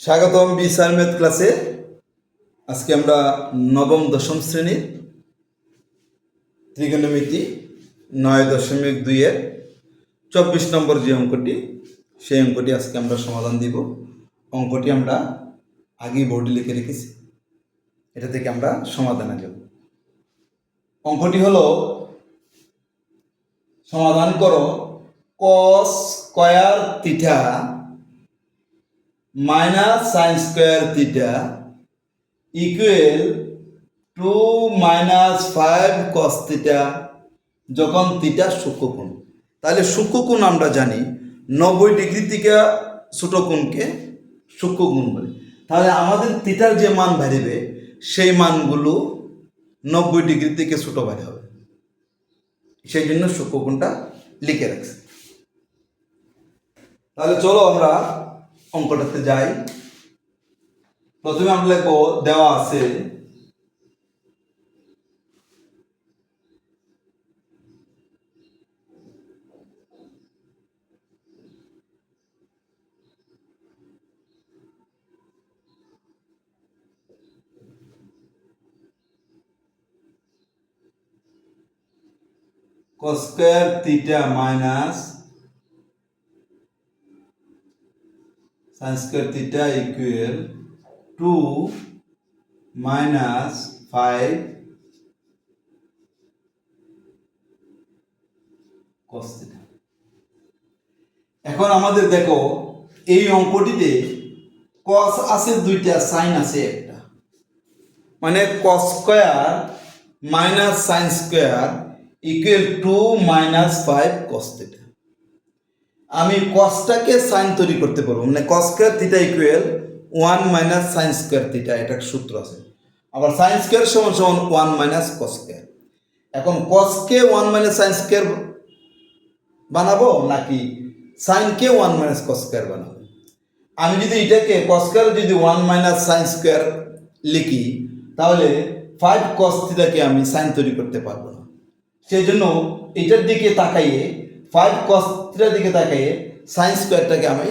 স্বাগতম বিসার ম্যাথ ক্লাসে আজকে আমরা নবম, দশম শ্রেণির ত্রিকোণমিতি নয় দশমিক দুইয়ের চব্বিশ নম্বর যে অঙ্কটি, সেই অঙ্কটি আজকে আমরা সমাধান দিব। অঙ্কটি আমরা আগেই বোর্ডে লিখে রেখেছি। এটা থেকে আমরা সমাধানে যাব। অঙ্কটি হলো, সমাধান করো cos square theta minus sine square theta equal to minus five cos theta যখন থিটা সূক্ষ্মকোণ। তাহলে সূক্ষ্মকোণ আমরা জানি, নব্বই ডিগ্রি থেকে ছোট কোণকে সূক্ষ্মকোণ বলে। তাহলে আমাদের থিটার যে মান বাড়বে, সেই মানগুলো নব্বই ডিগ্রি থেকে ছোট বাড়ি হবে। সেই জন্য সূক্ষ্মকোণটা লিখে রাখছি। তাহলে চলো আমরা অঙ্কটাতে যাই। প্রথমে আমরা লিখব দেওয়া আছে। cos square theta minus sin square theta equal 2 minus 5 cos theta এখন আমাদের দেখো, এই অঙ্কটিতে cos আছে দুইটা, sin আছে একটা। মানে cos square minus sin square equal to minus five theta আমি কসটাকে সাইন তৈরি করতে পারব। মানে cos square theta equal one minus sine square theta এটা সূত্র আছে। আবার সাইন স্কোয়ার সমান সমান ওয়ান মাইনাস কস স্কোয়ার এখন কসকে ওয়ান মাইনাস সাইন স্কোয়ার বানাবো, নাকি সাইনকে ওয়ান মাইনাস কস স্কোয়ার বানাবো? আমি যদি এটাকে কস স্কোয়ার যদি ওয়ান মাইনাস সাইন স্কোয়ার লিখি, তাহলে ফাইভ কস থিটাকে আমি সাইন তৈরি করতে পারব না। সেই জন্য এটার দিকে তাকাইয়ে ফাইভ কস থিটার দিকে তাকাইয়ে সাইন স্কোয়ারটাকে আমি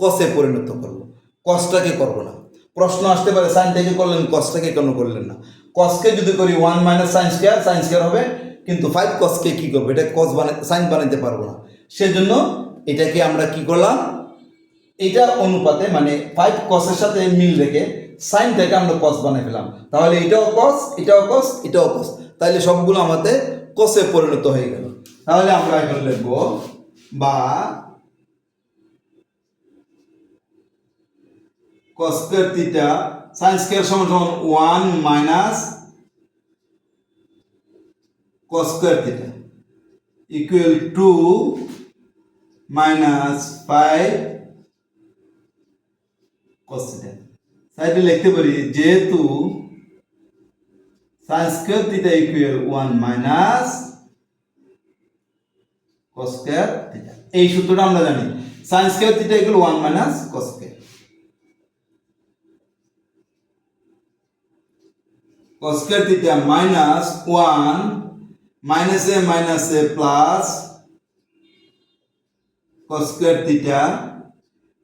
কসে পরিণত করব। কসটাকে করব না। প্রশ্ন আসতে পারে সাইনটাকে করলেন কসটাকে কেন করলেন না? কসকে যদি করি one minus sine square sine square হবে, কিন্তু ফাইভ কসকে কী করব? এটা কস বানাতে সাইন বানাতে পারব না। সেজন্য এটাকে আমরা কি করলাম? এটা অনুপাতে মানে ফাইভ কসের সাথে মিল রেখে সাইনটাকে আমরা কস বানিয়ে ফেলাম তাহলে এটাও কস এটাও কস এটাও কস তাহলে সবগুলো আমাদের কসে পরিণত হয়ে গেল। তাহলে আমরা এখন লিখব বা স্কয়ার থিটা sin স্কয়ার সমান সমান 1 minus cos square theta equal to minus 5 cos theta সাইডে লিখতে পারি যেহেতু sin square theta equal 1 minus cos theta এই সূত্রটা আমরা জানি। sin square theta equal 1 minus cos square cos square theta minus 1 মাইনাসে মাইনাসে প্লাস cos থিটা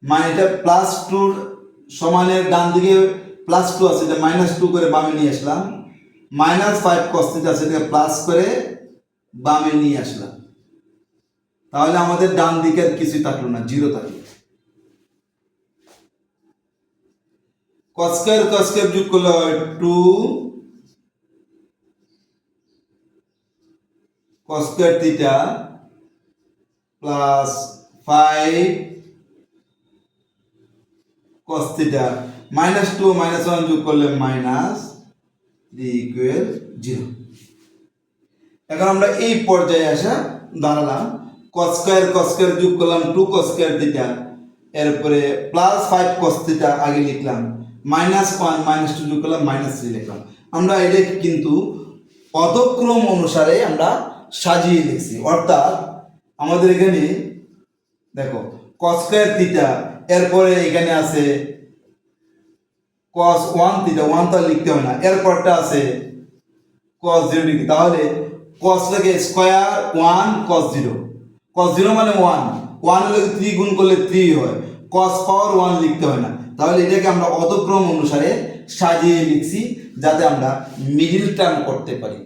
মানে এটা প্লাস টুর সমানের ডান দিকে প্লাস টু আছে, এটা মাইনাস টু করে বামে নিয়ে আসলাম। মাইনাস ফাইভ কস থিটা আছে, এটাকে প্লাস করে বামে নিয়ে আসলাম। তাহলে আমাদের ডান দিকে আর কিছুই থাকল না জিরো থাকল। স্কয়ার cos যোগ করলে হয় two square theta plus five cos theta minus two minus one যোগ করলে মাইনাস ইকুয়াল জিরো এখন আমরা এই পর্যায়ে আসা দাঁড়ালাম। Cos স্কয়ার cos স্কয়ার যোগ করলাম, টু cos স্কয়ার থিটা এরপরে প্লাস ফাইভ cos থিটা আগে লিখলাম মাইনাস ওয়ান মাইনাস টু যোগ করলাম মাইনাস থ্রি লিখলাম। আমরা এটা কিন্তু পদক্রম অনুসারে আমরা সাজিয়ে লিখছি অর্থাৎ আমাদের এখানে, দেখো cos স্কয়ার থিটা এরপরে এখানে আছে cos ওয়ান থিটা ওয়ান তো লিখতে হয় না। এরপরটা আছে cos জিরো ডিগ্রি তাহলে cos লাগে square one cos zero cos zero মানে ওয়ান ওয়ান হলে থ্রি গুণ করলে থ্রি হয়। cos পাওয়ার ওয়ান লিখতে হয় না। তাহলে এটাকে আমরা অতক্রম অনুসারে সাজিয়ে লিখছি, যাতে আমরা মিডিল টার্ম করতে পারি।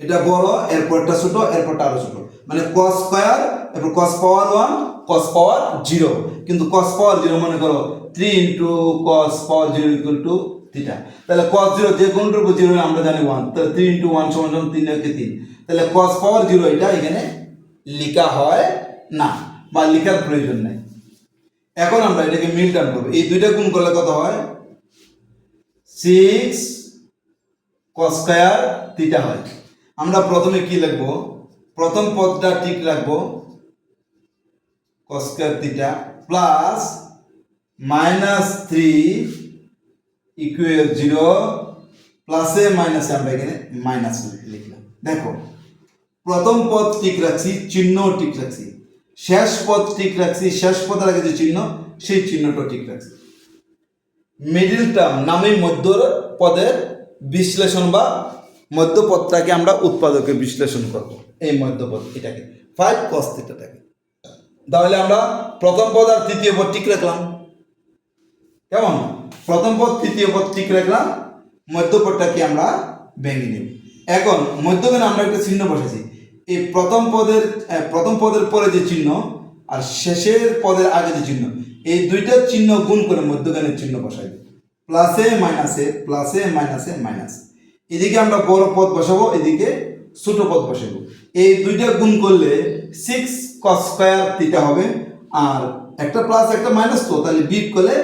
এটা বড়, এরপরটা ছোট, এরপরটা আরও ছোট। মানে কস স্কোয়ার এরপর কস পাওয়ার ওয়ান কস পাওয়ার জিরো কিন্তু কস পাওয়ার জিরো মনে করো three into cos power zero equal to theta তাহলে কস জিরো যে কোনটার উপর জিরো আমরা জানি ওয়ান তাহলে থ্রি ইন্টু ওয়ান সমান সমান তিন তিন। তাহলে কস পাওয়ার জিরো এটা এখানে লেখা হয় না, বা লেখার প্রয়োজন নেই। এখন আমরা এটাকে মিল করব এই দুইটা গুণ করলে কত হয়? সিক্স কস স্কয়ার থিটা হয়। আমরা প্রথমে কি লিখব? প্রথম পদটা ঠিক রাখব। Cos theta plus minus three equal zero প্লাসে মাইনাসে আমরা এখানে মাইনাস লিখলাম। দেখো প্রথম পদ ঠিক রাখছি, চিহ্ন ঠিক রাখছি। শেষ পদ ঠিক রাখছি, শেষ পদের আগে যে চিহ্ন, সেই চিহ্নটা ঠিক রাখছি। মিডিল টার্ম নামে মধ্য পদের বিশ্লেষণ বা মধ্যপদটাকে আমরা উৎপাদকে বিশ্লেষণ করব। এই মধ্যপদ এটাকে। ফাইভ কস তাহলে আমরা প্রথম পদ আর তৃতীয় পদ ঠিক রাখলাম। কেমন? প্রথম পদ, তৃতীয় পদ ঠিক রাখলাম। মধ্যপদটাকে আমরা ভেঙে নেব। এখন মধ্যখানে আমরা একটা চিহ্ন বসেছি। এই প্রথম পদের প্রথম পদের পরে যে চিহ্ন আর শেষের পদের আগে যে চিহ্ন, এই দুইটা চিহ্ন গুণ করে মধ্যখানের চিহ্ন বসাই। প্লাসে মাইনাসে প্লাসে মাইনাসে মাইনাস এদিকে আমরা বড় পদ বসাবো, এদিকে ছোট পদ বসাবো। এই দুইটা গুণ করলে সিক্স কস স্কোয়ার থিটা হবে আর একটা প্লাস একটা মাইনাস তো, তাহলে বিট করলে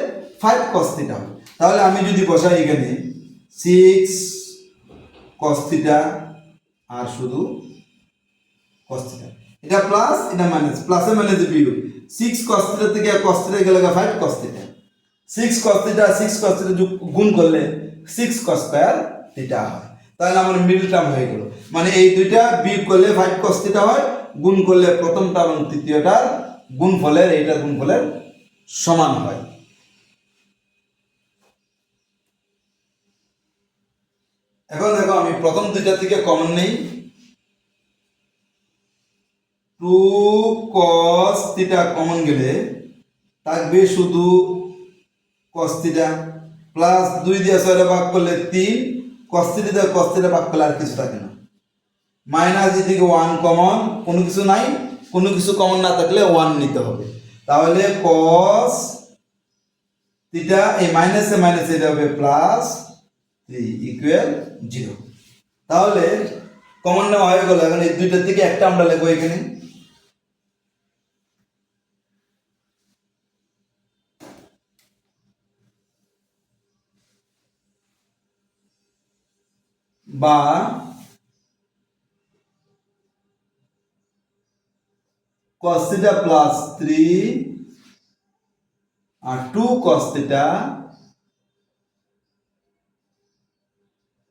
ফাইভ কস থিটা হবে। তাহলে আমি যদি বসাই এখানে সিক্স কস থিটা আর শুধু কস থিটা এটা প্লাস এটা মাইনাস প্লাসে মাইনাসে বিয়োগ। সিক্স কস থিটা থেকে কস থিটা গেলে five cos theta six cos theta six cos theta গুণ করলে সিক্স কস স্কোয়ার থিটা হয়। তাহলে আমার মিডল টার্ম হয়ে গেল। মানে এই দুইটা বিয়োগ করলে ফাইভ কস থিটা হয়, গুণ করলে প্রথমটা এবং তৃতীয়টার গুণ ফলের এইটা গুণ ফলের সমান হয়। এখন দেখো, আমি প্রথম দুইটা থেকে কমন নেই। টু কস থিটা কমন গেলে থাকবে শুধু কস থিটা প্লাস দুই দিয়ে ছয়টা ভাগ করলে তিন। কস থিটা কস থিটা ভাগ করলে আর কিছু থাকে না। মাইনাস এদিকে ওয়ান কমন কোনো কিছু নাই, কোনো কিছু কমন না থাকলে ওয়ান নিতে হবে। তাহলে কস থিটা এই মাইনাসে মাইনাসে এটা হবে প্লাস ইকুয়াল জিরো তাহলে কমন নেওয়া হয়ে গেল। এখন এই দুইটার থেকে একটা আমরা লিখব এখানে। বা theta প্লাস থ্রি আর two theta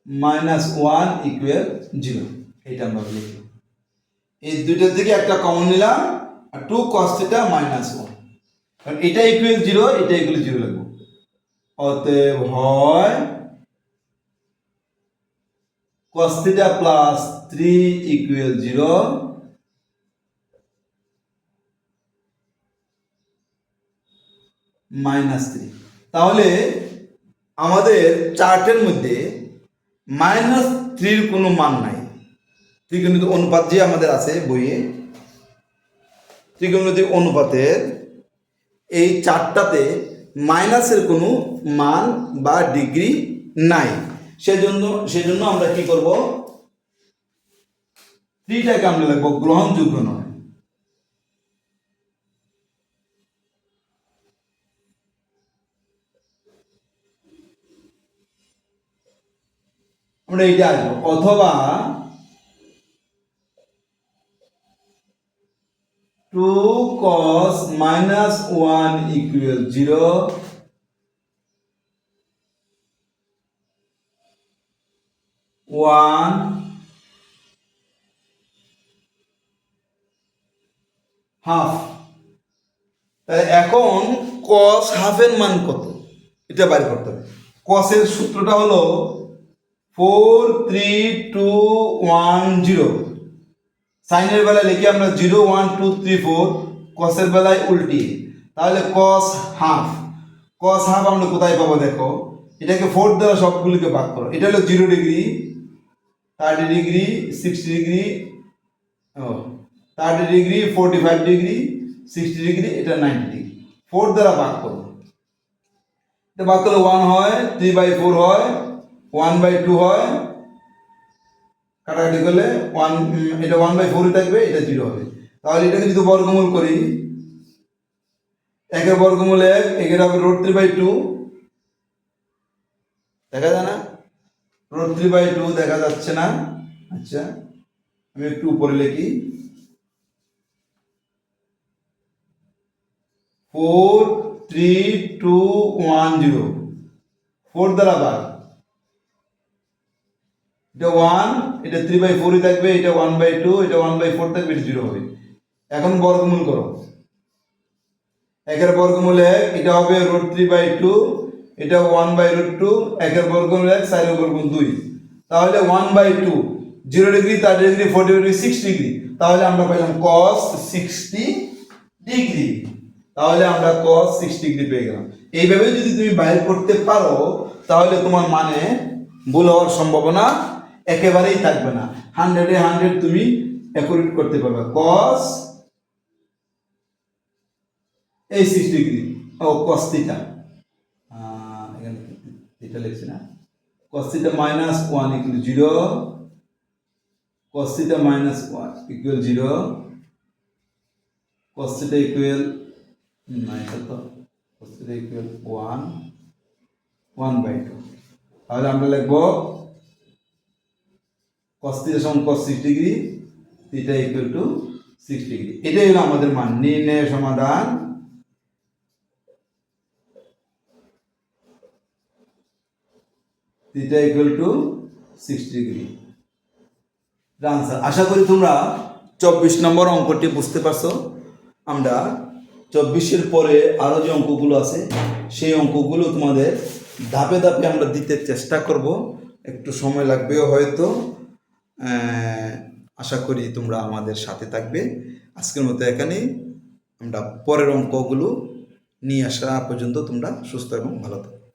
minus one equal zero এটা আমরা লিখলাম এই দুইটার থেকে একটা কমন নিলাম, আর two cos theta minus one কারণ এটা ইকুয়াল জিরো এটা ইকুয়াল জিরো লাগবে। অতএব হয় cos theta plus three equal zero minus three তাহলে আমাদের চার্টের মধ্যে মাইনাস থ্রির কোনো মান নাই। ত্রিকোণমিতি অনুপাত যে আমাদের আছে বইয়ে ত্রিকোণমিতি অনুপাতের এই চারটাতে মাইনাসের কোনো মান বা ডিগ্রি নাই। সেজন্য সেজন্য আমরা কি করব? থ্রিটাকে আমরা লিখব গ্রহণযোগ্য নয়। আমরা এইটা আসব। অথবা two cos minus one equal zero one half তাহলে এখন কস হাফের মান কত? এটা বাইর করতে হবে। কসের সূত্রটা হলো four three two one zero সাইনের বেলায় লিখি আমরা zero one two three four কসের বেলায় উল্টি। তাহলে কস হাফ কস হাফ আমরা কোথায় পাবো দেখো? এটাকে ফোর দ্বারা সবগুলিকে ভাগ করো। এটা হলো zero degree thirty degree sixty degree ও thirty degree forty five degree sixty degree এটা নাইনটি ডিগ্রি ফোর দ্বারা ভাগ করো। এটা ভাগ করলে ওয়ান হয় থ্রি বাই ফোর হয় ওয়ান বাই টু হয়। কাটাকাটি করলে ওয়ান এটা ওয়ান বাই ফোরই থাকবে, এটা জিরো হবে। তাহলে এটাকে যদি বর্গমূল করি, একের বর্গমূল এক, একের হবে রোড থ্রি বাই টু দেখা যায় না? রোড থ্রি বাই টু দেখা যাচ্ছে না। আচ্ছা আমি একটু উপরে লিখি। Four three two one zero four দ্বারা ভাগ এটা ওয়ান এটা থ্রি বাই ফোরই থাকবে, এটা ওয়ান বাই টু এটা ওয়ান বাই ফোর থাকবে, এটা জিরো হবে। এখন বর্গমূল করো। একের বর্গমূল এক, এটা হবে রুট থ্রি বাই টু এটা ওয়ান বাই রুট টু একের বর্গমূল এক সাইডের বর্গমূল দুই। তাহলে one by two zero degree thirty degree forty degree six degree তাহলে আমরা পেলাম কস সিক্সটি ডিগ্রি তাহলে আমরা কস সিক্স ডিগ্রি পেয়ে গেলাম। এইভাবে যদি তুমি বাইর করতে পারো, তাহলে তোমার মানে ভুল হওয়ার সম্ভাবনা একেবারেই থাকবে না। হান্ড্রেডে হান্ড্রেড তুমি অ্যাকুরেট করতে পারবে। কস এই সিক্স ডিগ্রি ও কস থিটা এখানে লিখছি না। Cos theta minus one equal zero cos theta minus one equal zero cos theta equal এটা তো? Cos equal one one by two তাহলে আমরা লিখব কস থিটা সমান cos six degree theta equal to six degree. এটাই হলো আমাদের মান, নির্ণয় সমাধান। Theta equal to six degree. Answer আশা করি তোমরা চব্বিশ নম্বর অঙ্কটি বুঝতে পারছ। আমরা চব্বিশের পরে আরও যে অঙ্কগুলো আছে, সেই অঙ্কগুলো তোমাদের ধাপে ধাপে আমরা দিতে চেষ্টা করব। একটু সময় লাগবেও হয়তো। আশা করি তোমরা আমাদের সাথে থাকবে। আজকের মতো এখানে আমরা পরের অঙ্কগুলো নিয়ে আসা পর্যন্ত তোমরা সুস্থ এবং ভালো থাকো।